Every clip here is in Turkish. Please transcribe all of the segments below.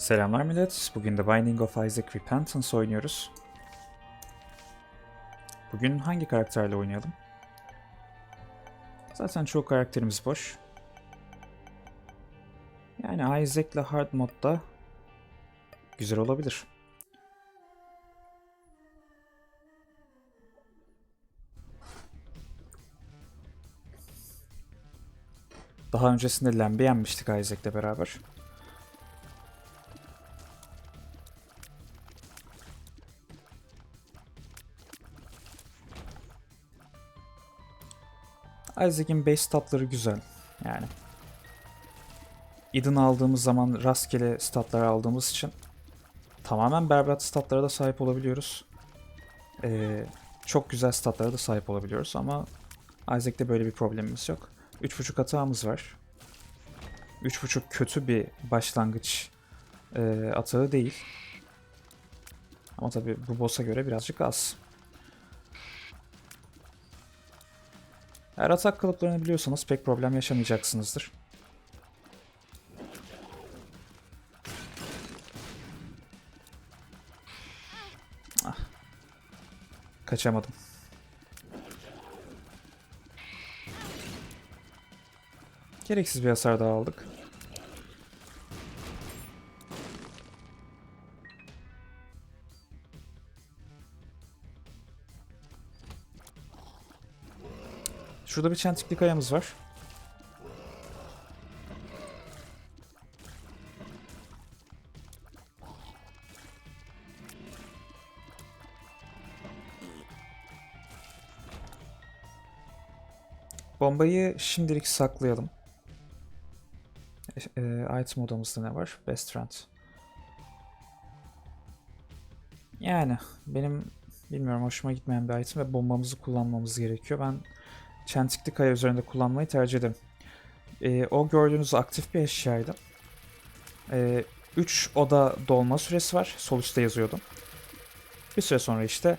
Selamlar millet. Bugün de Binding of Isaac Repentance oynuyoruz. Bugün hangi karakterle oynayalım? Zaten çoğu karakterimiz boş. Yani Isaac'le Hard modda güzel olabilir. Daha öncesinde Lamb'i yenmiştik Isaac'le beraber. Isaac'in base statları güzel. Yani. Eden aldığımız zaman rastgele statlar aldığımız için tamamen berbat statlara da sahip olabiliyoruz. Ee, çok güzel statlara da sahip olabiliyoruz ama Isaac'te böyle bir problemimiz yok. 3.5 hatağımız var. 3.5 kötü bir başlangıç e, atağı değil. Ama tabi bu boss'a göre birazcık az. Eğer atak kalıplarını biliyorsanız pek problem yaşamayacaksınızdır. Ah. Kaçamadım. Gereksiz bir hasar daha aldık. Şurada bir çentikli kayamız var. Bombayı şimdilik saklayalım. E, e, item odamızda ne var? Best friend. Yani benim bilmiyorum hoşuma gitmeyen bir item ve bombamızı kullanmamız gerekiyor. Ben çentikli kaya üzerinde kullanmayı tercih ederim. E, o gördüğünüz aktif bir eşyaydı. 3 oda dolma süresi var. Sol üstte yazıyordu. Bir süre sonra işte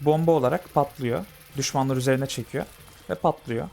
bomba olarak patlıyor. Düşmanlar üzerine çekiyor ve patlıyor.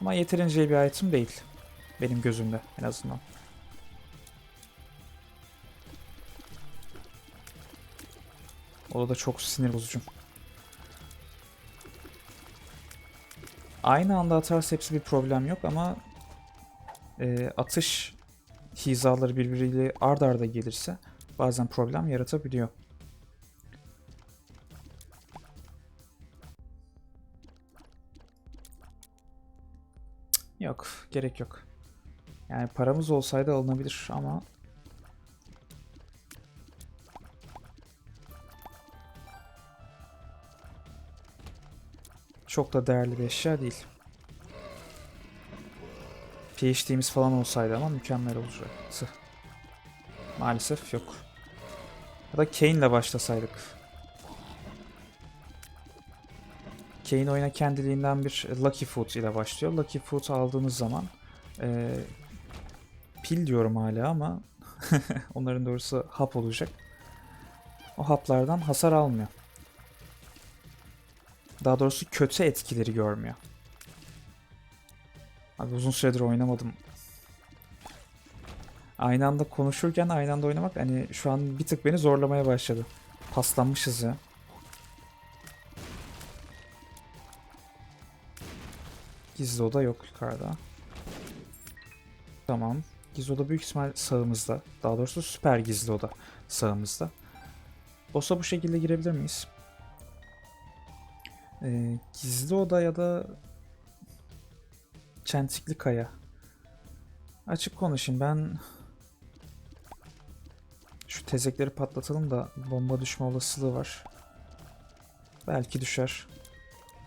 Ama yeterince bir item değil. Benim gözümde en azından. O da çok sinir bozucu. Aynı anda atarsa hepsi bir problem yok ama e, atış hizaları birbiriyle ard arda gelirse bazen problem yaratabiliyor. Yok, gerek yok. Yani paramız olsaydı alınabilir ama çok da değerli bir eşya değil. PhD'miz falan olsaydı ama mükemmel olacaktı. Maalesef yok. Ya da Kane ile başlasaydık. Kane oyuna kendiliğinden bir Lucky Food ile başlıyor. Lucky Food aldığınız zaman e, pil diyorum hala ama onların doğrusu hap olacak. O haplardan hasar almıyor. Daha doğrusu kötü etkileri görmüyor. Abi uzun süredir oynamadım. Aynı anda konuşurken aynı anda oynamak hani şu an bir tık beni zorlamaya başladı. Paslanmışız ya. Gizli oda yok yukarıda. Tamam. Gizli oda büyük ihtimal sağımızda. Daha doğrusu süper gizli oda sağımızda. Boss'a bu şekilde girebilir miyiz? Ee, gizli oda ya da çentikli kaya. Açık konuşayım ben şu tezekleri patlatalım da bomba düşme olasılığı var. Belki düşer.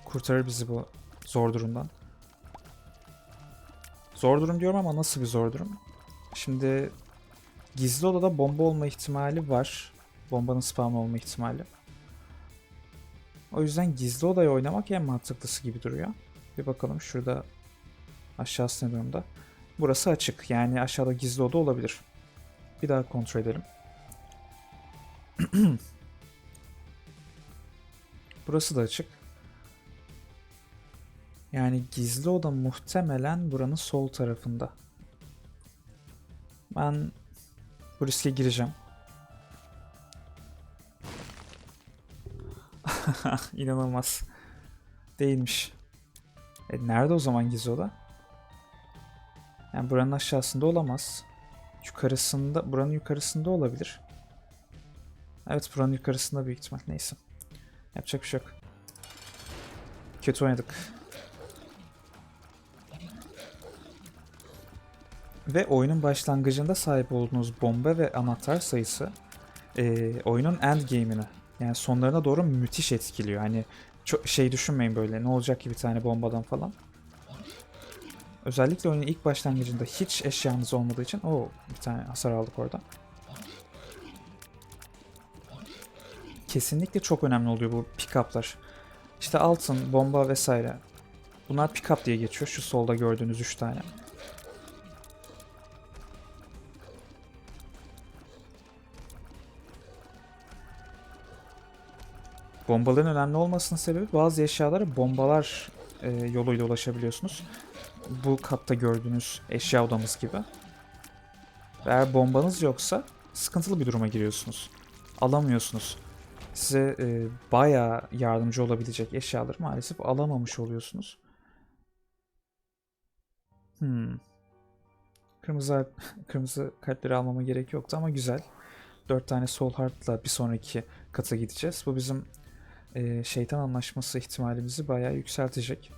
Kurtarır bizi bu zor durumdan. Zor durum diyorum ama nasıl bir zor durum? Şimdi gizli odada bomba olma ihtimali var. Bombanın spam olma ihtimali. O yüzden gizli odayı oynamak en mantıklısı gibi duruyor. Bir bakalım şurada aşağısı ne durumda. Burası açık. Yani aşağıda gizli oda olabilir. Bir daha kontrol edelim. Burası da açık. Yani gizli oda muhtemelen buranın sol tarafında. Ben Bu riske gireceğim. İnanılmaz. Değilmiş. E nerede o zaman gizli oda? Yani buranın aşağısında olamaz. Yukarısında, buranın yukarısında olabilir. Evet buranın yukarısında büyük ihtimal. Neyse. Yapacak bir şey yok. Kötü oynadık. Ve oyunun başlangıcında sahip olduğunuz bomba ve anahtar sayısı eee, oyunun end game'ini yani sonlarına doğru müthiş etkiliyor. Hani çok şey düşünmeyin böyle ne olacak ki bir tane bombadan falan. Özellikle oyunun ilk başlangıcında hiç eşyanız olmadığı için o bir tane hasar aldık orada. Kesinlikle çok önemli oluyor bu pick-up'lar. İşte altın, bomba vesaire. Bunlar pick-up diye geçiyor. Şu solda gördüğünüz 3 tane. Bombaların önemli olmasının sebebi bazı eşyalara bombalar e, yoluyla ulaşabiliyorsunuz. Bu katta gördüğünüz eşya odamız gibi. Eğer bombanız yoksa sıkıntılı bir duruma giriyorsunuz. Alamıyorsunuz. Size e, bayağı yardımcı olabilecek eşyaları maalesef alamamış oluyorsunuz. Hmm. Kırmızı kırmızı kartları almama gerek yoktu ama güzel. 4 tane soul heart'la bir sonraki kata gideceğiz. Bu bizim e, şeytan anlaşması ihtimalimizi bayağı yükseltecek.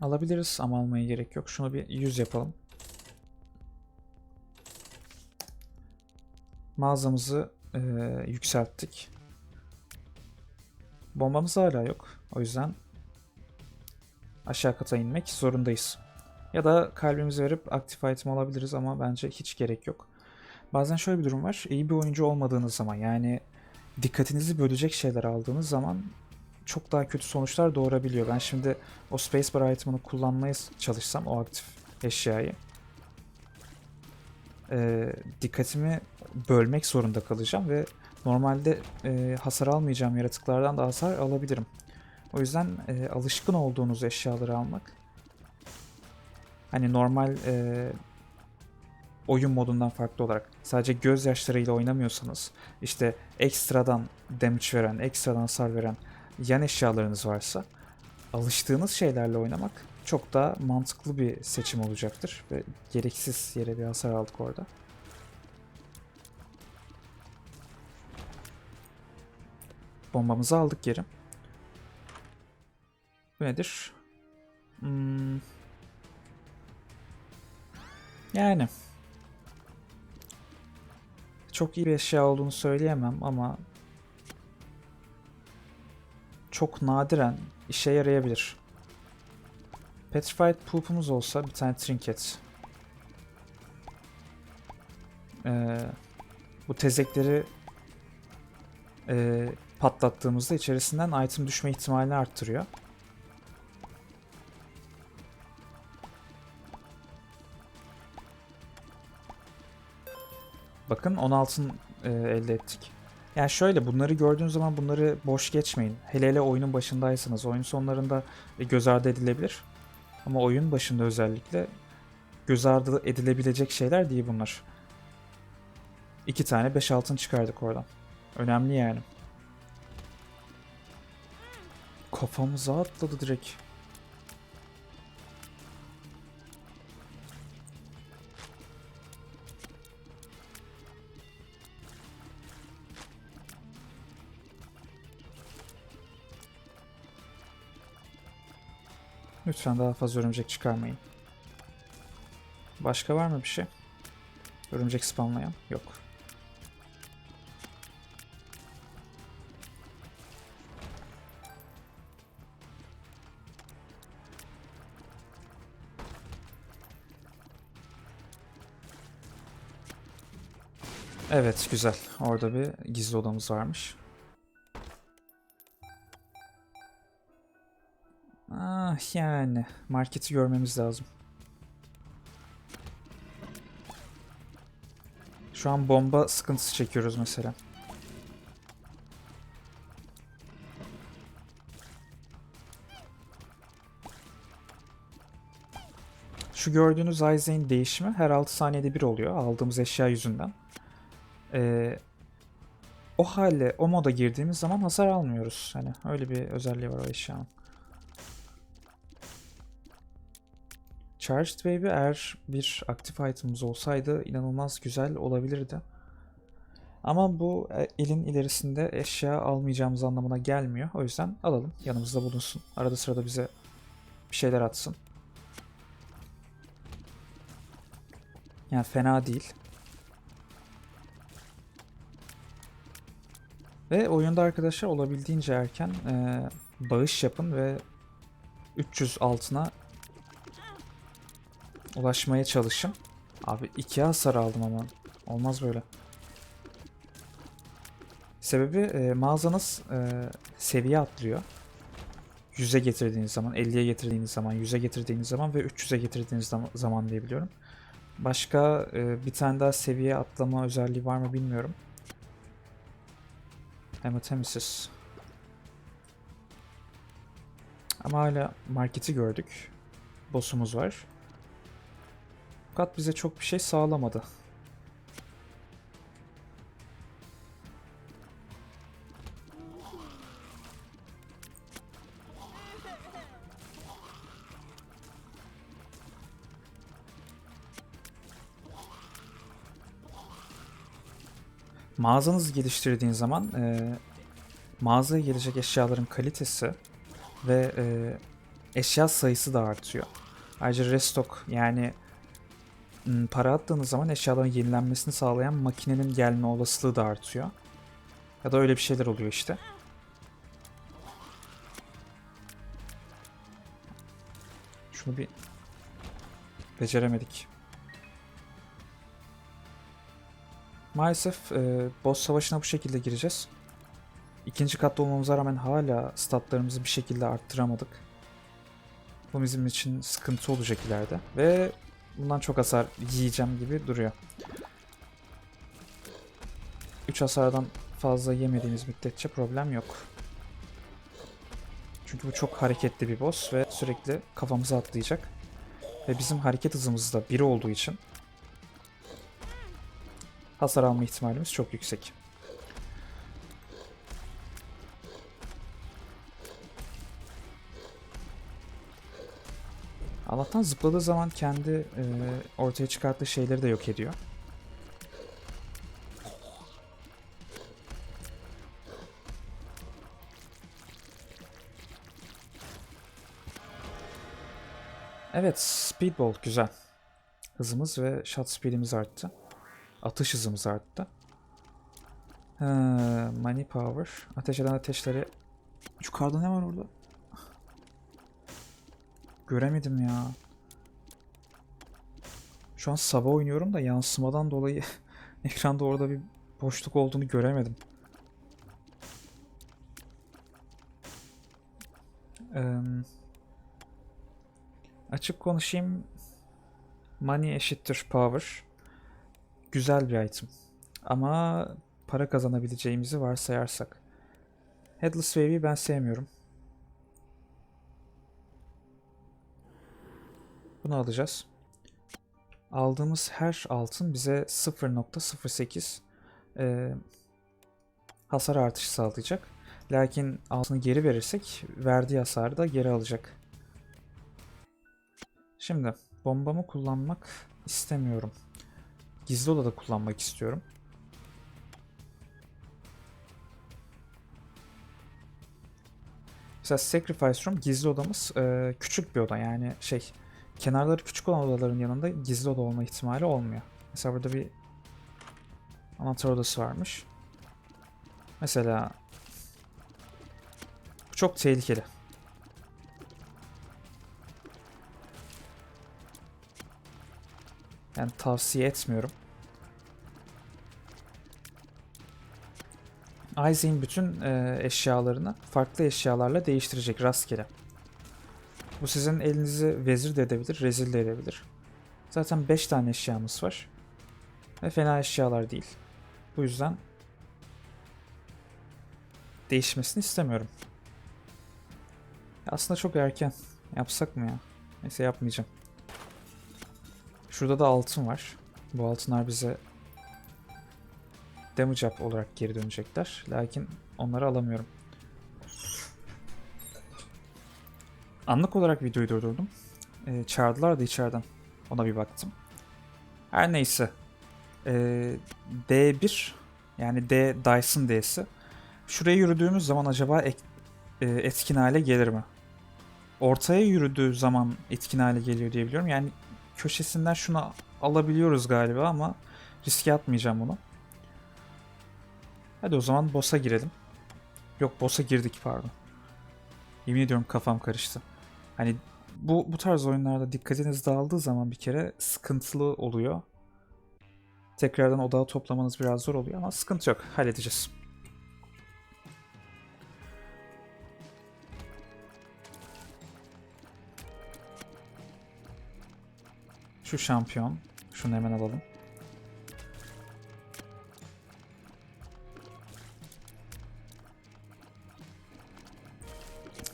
Alabiliriz ama almaya gerek yok. Şunu bir 100 yapalım. Mağazamızı e, yükselttik. Bombamız hala yok. O yüzden aşağı kata inmek zorundayız. Ya da kalbimizi verip aktif item alabiliriz ama bence hiç gerek yok. Bazen şöyle bir durum var. İyi bir oyuncu olmadığınız zaman yani dikkatinizi bölecek şeyler aldığınız zaman çok daha kötü sonuçlar doğurabiliyor. Ben şimdi o spacebar item'ını kullanmaya çalışsam o aktif eşyayı e, dikkatimi bölmek zorunda kalacağım ve normalde e, hasar almayacağım yaratıklardan da hasar alabilirim. O yüzden e, alışkın olduğunuz eşyaları almak hani normal e, oyun modundan farklı olarak sadece gözyaşlarıyla oynamıyorsanız işte ekstradan damage veren, ekstradan hasar veren yan eşyalarınız varsa alıştığınız şeylerle oynamak çok daha mantıklı bir seçim olacaktır ve gereksiz yere bir hasar aldık orada. Bombamızı aldık geri. Bu nedir? Hmm. Yani çok iyi bir eşya olduğunu söyleyemem ama çok nadiren işe yarayabilir. Petrified Poop'umuz olsa bir tane trinket. Ee, bu tezekleri e, patlattığımızda içerisinden item düşme ihtimalini arttırıyor. Bakın 10 altın e, elde ettik. Yani şöyle bunları gördüğünüz zaman bunları boş geçmeyin. Hele hele oyunun başındaysanız. Oyun sonlarında e, göz ardı edilebilir. Ama oyun başında özellikle göz ardı edilebilecek şeyler değil bunlar. İki tane 5 altın çıkardık oradan. Önemli yani. Kafamıza atladı direkt. Lütfen daha fazla örümcek çıkarmayın. Başka var mı bir şey? Örümcek spamlayan? Yok. Evet güzel. Orada bir gizli odamız varmış. Yani marketi görmemiz lazım. Şu an bomba sıkıntısı çekiyoruz mesela. Şu gördüğünüz Isaac'in değişimi her 6 saniyede bir oluyor aldığımız eşya yüzünden. Ee, o hale, o moda girdiğimiz zaman hasar almıyoruz. Hani öyle bir özelliği var o eşyanın. Charged Baby eğer bir aktif itemimiz olsaydı inanılmaz güzel olabilirdi. Ama bu e, elin ilerisinde eşya almayacağımız anlamına gelmiyor. O yüzden alalım yanımızda bulunsun. Arada sırada bize bir şeyler atsın. Yani fena değil. Ve oyunda arkadaşlar olabildiğince erken e, bağış yapın ve 300 altına ulaşmaya çalışın. Abi iki hasar aldım ama olmaz böyle. Sebebi e, mağazanız e, seviye atlıyor. 100'e getirdiğiniz zaman, 50'ye getirdiğiniz zaman, 100'e getirdiğiniz zaman ve 300'e getirdiğiniz zaman diye biliyorum. Başka e, bir tane daha seviye atlama özelliği var mı bilmiyorum. Hematemesis. Ama hala marketi gördük. Boss'umuz var. Fakat bize çok bir şey sağlamadı. Mağazanızı geliştirdiğin zaman e, mağazaya gelecek eşyaların kalitesi ve e, eşya sayısı da artıyor. Ayrıca restock yani para attığınız zaman eşyaların yenilenmesini sağlayan makinenin gelme olasılığı da artıyor. Ya da öyle bir şeyler oluyor işte. Şunu bir beceremedik. Maalesef e, boss savaşına bu şekilde gireceğiz. İkinci katta olmamıza rağmen hala statlarımızı bir şekilde arttıramadık. Bu bizim için sıkıntı olacak ileride. Ve bundan çok hasar yiyeceğim gibi duruyor. 3 hasardan fazla yemediğimiz müddetçe problem yok. Çünkü bu çok hareketli bir boss ve sürekli kafamıza atlayacak. Ve bizim hareket hızımız da 1 olduğu için hasar alma ihtimalimiz çok yüksek. Allah'tan zıpladığı zaman kendi e, ortaya çıkarttığı şeyleri de yok ediyor. Evet, Speedball güzel. Hızımız ve shot speedimiz arttı. Atış hızımız arttı. Ha, money power. Ateş eden ateşleri... Yukarıda ne var orada? Göremedim ya. Şu an sabah oynuyorum da yansımadan dolayı ekranda orada bir boşluk olduğunu göremedim. Ee, açık konuşayım. Money eşittir power. Güzel bir item. Ama para kazanabileceğimizi varsayarsak. Headless Wave'i ben sevmiyorum. Bunu alacağız. Aldığımız her altın bize 0.08 e, hasar artışı sağlayacak. Lakin altını geri verirsek verdiği hasarı da geri alacak. Şimdi bombamı kullanmak istemiyorum. Gizli odada kullanmak istiyorum. Mesela Sacrifice Room gizli odamız e, küçük bir oda yani şey kenarları küçük olan odaların yanında gizli oda olma ihtimali olmuyor. Mesela burada bir anahtar odası varmış. Mesela bu çok tehlikeli. Yani tavsiye etmiyorum. Isaac'in bütün e, eşyalarını farklı eşyalarla değiştirecek rastgele. Bu sizin elinizi vezir de edebilir, rezil de edebilir. Zaten 5 tane eşyamız var. Ve fena eşyalar değil. Bu yüzden değişmesini istemiyorum. Aslında çok erken. Yapsak mı ya? Neyse yapmayacağım. Şurada da altın var. Bu altınlar bize damage up olarak geri dönecekler. Lakin onları alamıyorum. Anlık olarak videoyu durdurdum. Ee, çağırdılar da içeriden. Ona bir baktım. Her neyse. Ee, D1 yani D Dyson D'si. Şuraya yürüdüğümüz zaman acaba ek- e, etkin hale gelir mi? Ortaya yürüdüğü zaman etkin hale geliyor diye biliyorum. Yani köşesinden şunu alabiliyoruz galiba ama riske atmayacağım bunu. Hadi o zaman boss'a girelim. Yok boss'a girdik pardon. Yemin ediyorum kafam karıştı. Hani bu bu tarz oyunlarda dikkatiniz dağıldığı zaman bir kere sıkıntılı oluyor. Tekrardan odağı toplamanız biraz zor oluyor ama sıkıntı yok. Halledeceğiz. Şu şampiyon. Şunu hemen alalım.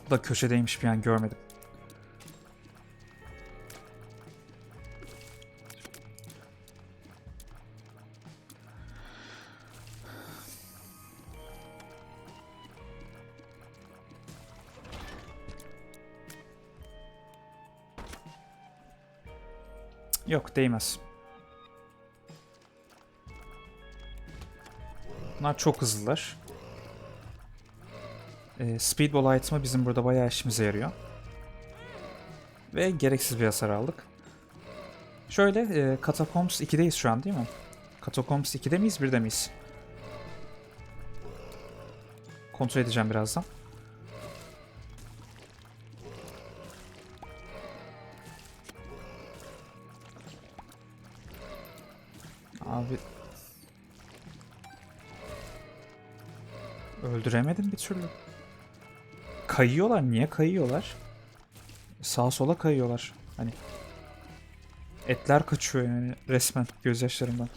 Bu da köşedeymiş bir an görmedim. Yok değmez. Bunlar çok hızlılar. Ee, Speedball item'ı bizim burada bayağı işimize yarıyor. Ve gereksiz bir hasar aldık. Şöyle e, Catacombs 2'deyiz şu an değil mi? Catacombs 2'de miyiz 1'de miyiz? Kontrol edeceğim birazdan. Öldüremedim bir türlü. Kayıyorlar. Niye kayıyorlar? Sağa sola kayıyorlar. Hani etler kaçıyor yani resmen gözyaşlarımdan.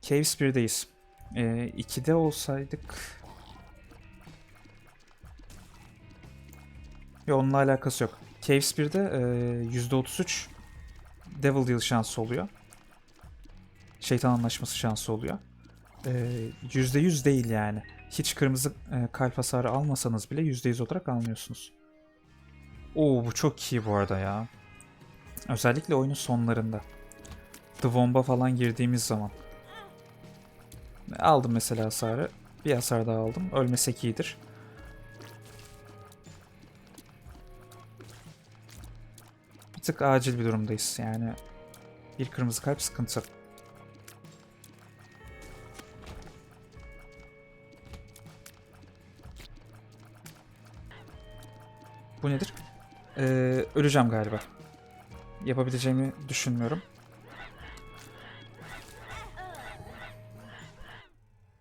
Caves 1'deyiz. Ee, 2'de olsaydık... Yok onunla alakası yok. Caves 1'de e, %33 Devil Deal şansı oluyor. Şeytan anlaşması şansı oluyor. Ee, %100 değil yani. Hiç kırmızı kalp hasarı almasanız bile %100 olarak almıyorsunuz. Oo bu çok iyi bu arada ya. Özellikle oyunun sonlarında. The Womb'a falan girdiğimiz zaman. Aldım mesela hasarı. Bir hasar daha aldım. Ölmesek iyidir. Bir tık acil bir durumdayız yani. Bir kırmızı kalp sıkıntı. Ee, öleceğim galiba. Yapabileceğimi düşünmüyorum.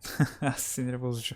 Sinir bozucu.